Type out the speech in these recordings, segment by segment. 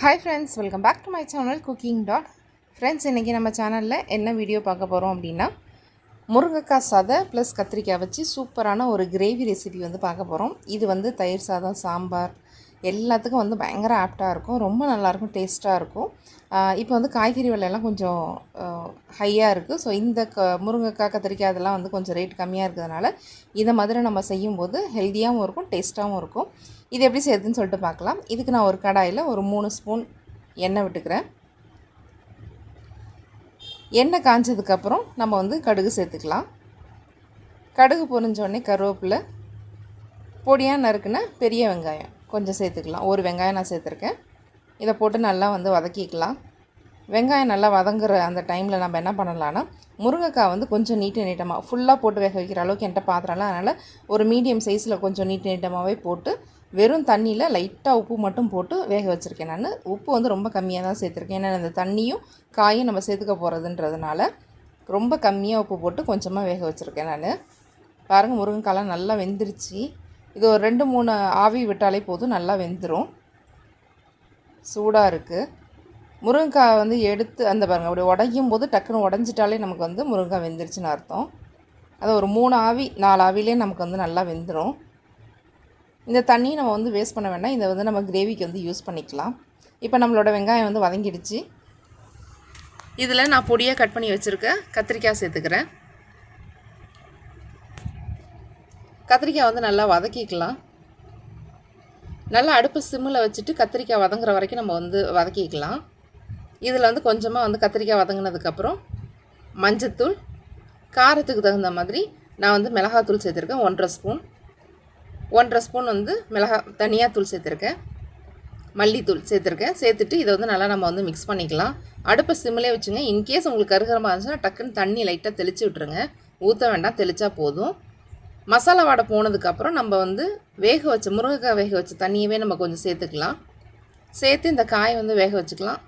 Hi friends welcome back to my channel cooking dot friends இன்றைக்கி நம்ம சேனலில் என்ன வீடியோ பார்க்க போகிறோம் அப்படின்னா முருங்கைக்காய் சாதம் ப்ளஸ் கத்திரிக்காய் வச்சு சூப்பரான ஒரு கிரேவி ரெசிபி வந்து பார்க்க போகிறோம் இது வந்து தயிர் சாதம் சாம்பார் எல்லாத்துக்கும் வந்து பயங்கர ஆப்டாக இருக்கும். ரொம்ப நல்லாயிருக்கும் டேஸ்ட்டாக இருக்கும். இப்போ வந்து காய்கறி விலையெல்லாம் கொஞ்சம் ஹையாக இருக்குது ஸோ இந்த க முருங்கைக்காய் கத்திரிக்காய் அதெல்லாம் வந்து கொஞ்சம் ரேட் கம்மியாக இருக்கிறதுனால இதை மாதிரி நம்ம செய்யும்போது ஹெல்த்தியாகவும் இருக்கும் டேஸ்ட்டாகவும் இருக்கும். இது எப்படி செய்யுதுன்னு சொல்லிட்டு பார்க்கலாம். இதுக்கு நான் ஒரு கடாயில் ஒரு மூணு ஸ்பூன் எண்ணெய் விட்டுக்கிறேன். எண்ணெய் காஞ்சதுக்கப்புறம் நம்ம வந்து கடுகு சேர்த்துக்கலாம். கடுகு பொரிஞ்சோடனே கருவேப்பிலை பொடியாக நறுக்குன்னா பெரிய வெங்காயம் கொஞ்சம் சேர்த்துக்கலாம். ஒரு வெங்காயம் நான் சேர்த்துருக்கேன். இதை போட்டு நல்லா வந்து வதக்கிக்கலாம். வெங்காயம் நல்லா வதங்குற அந்த டைமில் நம்ம என்ன பண்ணலான்னா முருங்கைக்காய் வந்து கொஞ்சம் நீட்டு நீட்டமாக ஃபுல்லாக போட்டு வேக வைக்கிற அளவுக்கு என்கிட்ட பாத்திரம்லாம் அதனால் ஒரு மீடியம் சைஸில் கொஞ்சம் நீட்டு நீட்டமாகவே போட்டு வெறும் தண்ணியில் லைட்டாக உப்பு மட்டும் போட்டு வேக வச்சுருக்கேன் நான். உப்பு வந்து ரொம்ப கம்மியாக தான் சேர்த்துருக்கேன். ஏன்னா இந்த தண்ணியும் காயும் நம்ம சேர்த்துக்க போகிறதுன்றதுனால ரொம்ப கம்மியாக உப்பு போட்டு கொஞ்சமாக வேக வச்சுருக்கேன் நான். பாருங்கள் முருங்கைக்காலாம் நல்லா வெந்துருச்சு. இது ஒரு ரெண்டு மூணு ஆவி விட்டாலே போதும் நல்லா வெந்துடும் சூடாக இருக்குது முருங்கைக்காய் வந்து எடுத்து அந்த பாருங்கள் அப்படி உடையும் போது டக்குன்னு உடஞ்சிட்டாலே நமக்கு வந்து முருங்கைக்காய் வெந்துருச்சுன்னு அர்த்தம். அது ஒரு மூணு ஆவி நாலு ஆவிலே நமக்கு வந்து நல்லா வெந்துடும் இந்த தண்ணியை நம்ம வந்து வேஸ்ட் பண்ண வேண்டாம். இதை வந்து நம்ம கிரேவிக்கு வந்து யூஸ் பண்ணிக்கலாம். இப்போ நம்மளோட வெங்காயம் வந்து வதங்கிடுச்சு. இதில் நான் பொடியாக கட் பண்ணி வச்சுருக்க கத்திரிக்காய் சேர்த்துக்கிறேன். கத்திரிக்காய் வந்து நல்லா வதக்கிக்கலாம். நல்லா அடுப்பு சிம்மில் வச்சுட்டு கத்திரிக்காய் வதங்குற வரைக்கும் நம்ம வந்து வதக்கிக்கலாம். இதில் வந்து கொஞ்சமாக வந்து கத்திரிக்காய் வதங்கினதுக்கப்புறம் மஞ்சத்தூள் காரத்துக்கு தகுந்த மாதிரி நான் வந்து மிளகாத்தூள் சேர்த்துருக்கேன். ஒன்றரை ஸ்பூன். ஒன்றரை ஸ்பூன் வந்து மிளகா தனியாத்தூள் சேர்த்துருக்கேன். மல்லித்தூள் சேர்த்துருக்கேன். சேர்த்துட்டு இதை வந்து நல்லா நம்ம வந்து மிக்ஸ் பண்ணிக்கலாம். அடுப்பை சிம்மிலே வச்சுங்க. இன்கேஸ் உங்களுக்கு கருகரமாக இருந்துச்சுன்னா டக்குன்னு தண்ணி லைட்டாக தெளித்து விட்ருங்க ஊற்ற வேண்டாம் தெளித்தா போதும். மசாலா வாடை போனதுக்கப்புறம் நம்ம வந்து வேக வச்ச முருங்கைக்காய் வேக வச்ச தண்ணியவே நம்ம கொஞ்சம் சேர்த்துக்கலாம். சேர்த்து இந்த காயை வந்து வேக வச்சுக்கலாம்.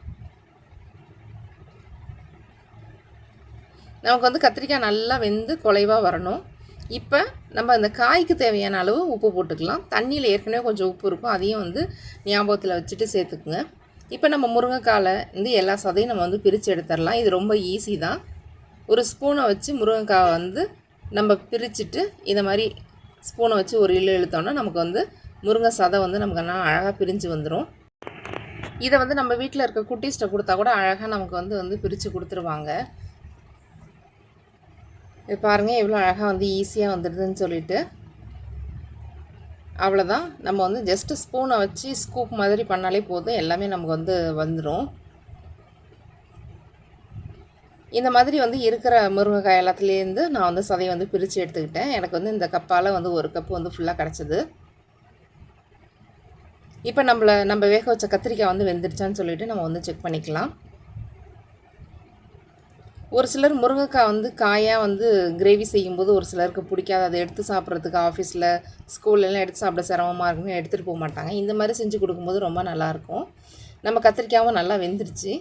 நமக்கு வந்து கத்திரிக்காய் நல்லா வெந்து குலைவாக வரணும். இப்போ நம்ம அந்த காய்க்கு தேவையான அளவு உப்பு போட்டுக்கலாம். தண்ணியில் ஏற்கனவே கொஞ்சம் உப்பு இருக்கும். அதையும் வந்து ஞாபகத்தில் வச்சுட்டு சேர்த்துக்குங்க. இப்போ நம்ம முருங்கைக்காயில் வந்து எல்லா சதையும் நம்ம வந்து பிரித்து எடுத்துடலாம் இது ரொம்ப ஈஸி தான். ஒரு ஸ்பூனை வச்சு முருங்கைக்காவை வந்து நம்ம பிரிச்சுட்டு இந்த மாதிரி ஸ்பூனை வச்சு ஒரு இழு இழுத்தோம்னா நமக்கு வந்து முருங்கை சதை வந்து நமக்கு நல்லா அழகாக பிரிஞ்சு வந்துடும் இதை வந்து நம்ம வீட்டில் இருக்க குட்டீஸ்ட்டை கொடுத்தா கூட அழகாக நமக்கு வந்து வந்து பிரித்து கொடுத்துருவாங்க. இது பாருங்கள் எவ்வளோ அழகாக வந்து ஈஸியாக வந்துடுதுன்னு சொல்லிட்டு. அவ்வளோதான் நம்ம வந்து ஜஸ்ட்டு ஸ்பூனை வச்சு ஸ்கூப் மாதிரி பண்ணாலே போதும். எல்லாமே நமக்கு வந்து வந்துடும் இந்த மாதிரி வந்து இருக்கிற முருங்கைக்காய் எல்லாத்துலேருந்து நான் வந்து சதையை வந்து பிரித்து எடுத்துக்கிட்டேன். எனக்கு வந்து இந்த கப்பால் வந்து ஒரு கப்பு வந்து ஃபுல்லாக கிடச்சிது. இப்போ நம்மளை நம்ம வேக வச்ச கத்திரிக்காய் வந்து வெந்துருச்சான்னு சொல்லிட்டு நம்ம வந்து செக் பண்ணிக்கலாம். ஒரு சிலர் முருங்கைக்காய் வந்து காயாக வந்து கிரேவி செய்யும்போது ஒரு சிலருக்கு பிடிக்காது. அதை எடுத்து சாப்பிட்றதுக்கு ஆஃபீஸில் ஸ்கூல்லலாம் எடுத்து சாப்பிட சிரமமாக இருக்குன்னு எடுத்துகிட்டு போக மாட்டாங்க. இந்த மாதிரி செஞ்சு கொடுக்கும்போது ரொம்ப நல்லாயிருக்கும் நம்ம கத்திரிக்காயும் நல்லா வெந்துருச்சு.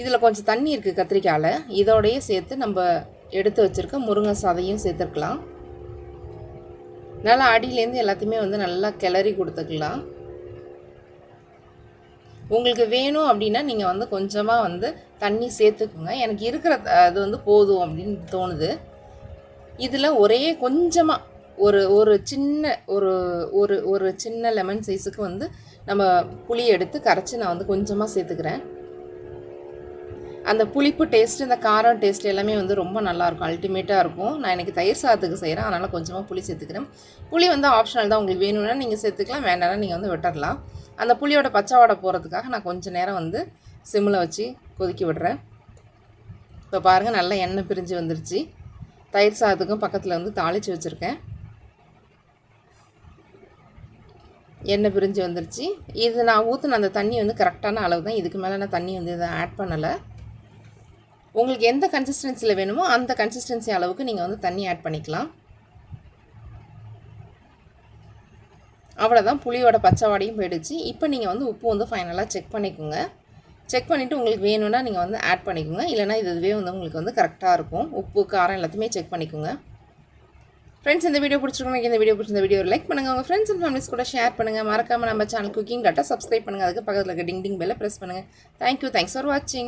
இதில் கொஞ்சம் தண்ணி இருக்குது கத்திரிக்காயில். இதோடையே சேர்த்து நம்ம எடுத்து வச்சுருக்க முருங்கை சதையும் சேர்த்துருக்கலாம். நல்லா அடியிலேருந்து எல்லாத்தையுமே வந்து நல்லா கிளறி கொடுத்துக்கலாம். உங்களுக்கு வேணும் அப்படின்னா நீங்கள் வந்து கொஞ்சமாக வந்து தண்ணி சேர்த்துக்குங்க. எனக்கு இருக்கிற அது வந்து போதும் அப்படின்னு தோணுது. இதில் ஒரே கொஞ்சமாக ஒரு ஒரு சின்ன ஒரு ஒரு ஒரு சின்ன லெமன் சைஸுக்கு வந்து நம்ம புளி எடுத்து கரைச்சி நான் வந்து கொஞ்சமாக சேர்த்துக்கிறேன். அந்த புளிப்பு டேஸ்ட்டு இந்த காரம் டேஸ்ட் எல்லாமே வந்து ரொம்ப நல்லாயிருக்கும். அல்டிமேட்டாக இருக்கும். நான் எனக்கு தயிர் சாதத்துக்கு செய்கிறேன் அதனால் கொஞ்சமாக புளி சேர்த்துக்கிறேன். புளி வந்து ஆப்ஷனல் தான். உங்களுக்கு வேணும்னா நீங்கள் சேர்த்துக்கலாம். வேண்டாம்னா நீங்கள் வந்து விட்டுடலாம் அந்த புளியோட பச்சை வாடை போகிறதுக்காக நான் கொஞ்சம் நேரம் வந்து சிம்மில் வச்சு கொதிக்க விடுறேன். இப்போ பாருங்கள் நல்லா எண்ணெய் பிரிஞ்சு வந்துருச்சு. தயிர் சாதத்துக்கும் பக்கத்தில் வந்து தாளித்து வச்சுருக்கேன். எண்ணெய் பிரிஞ்சு வந்துருச்சு. இது நான் ஊற்றின அந்த தண்ணி வந்து கரெக்டான அளவு தான் இதுக்கு மேலே நான் தண்ணி வந்து இதை ஆட் பண்ணலை. உங்களுக்கு எந்த கன்சிஸ்டன்சியில் வேணுமோ அந்த கன்சிஸ்டன்சி அளவுக்கு நீங்கள் வந்து தண்ணி ஆட் பண்ணிக்கலாம். அவ்வளோதான் புளியோட பச்சை வாடையும் போயிடுச்சு. இப்போ நீங்கள் வந்து உப்பு வந்து ஃபைனலாக செக் பண்ணிக்கோங்க. செக் பண்ணிவிட்டு உங்களுக்கு வேணும்னா நீங்கள் வந்து ஆட் பண்ணிக்கோங்க. இல்லைனா இதுவே வந்து உங்களுக்கு வந்து கரெக்டாக இருக்கும். உப்பு காரம் எல்லாத்தையுமே செக் பண்ணிக்கோங்க. ஃப்ரெண்ட்ஸ் இந்த வீடியோ பிடிச்சிருக்கோம் இந்த வீடியோ பிடிச்சிருந்த வீடியோ லைக் பண்ணுங்கள் உங்கள் ஃப்ரெண்ட்ஸ் அண்ட் ஃபேமிலிஸ் கூட ஷேர் பண்ணுங்கள் மறக்காமல் நம்ம சேனல் குக்கிங் டாட்டா சப்ஸ்கிரைப் பண்ணுங்கள் அதுக்கு பக்கத்தில் இருக்க டிங் டிங் பெல்லை ப்ரெஸ் பண்ணுங்கள் தேங்க்யூ தேங்க்ஸ் ஃபார் வாட்சிங்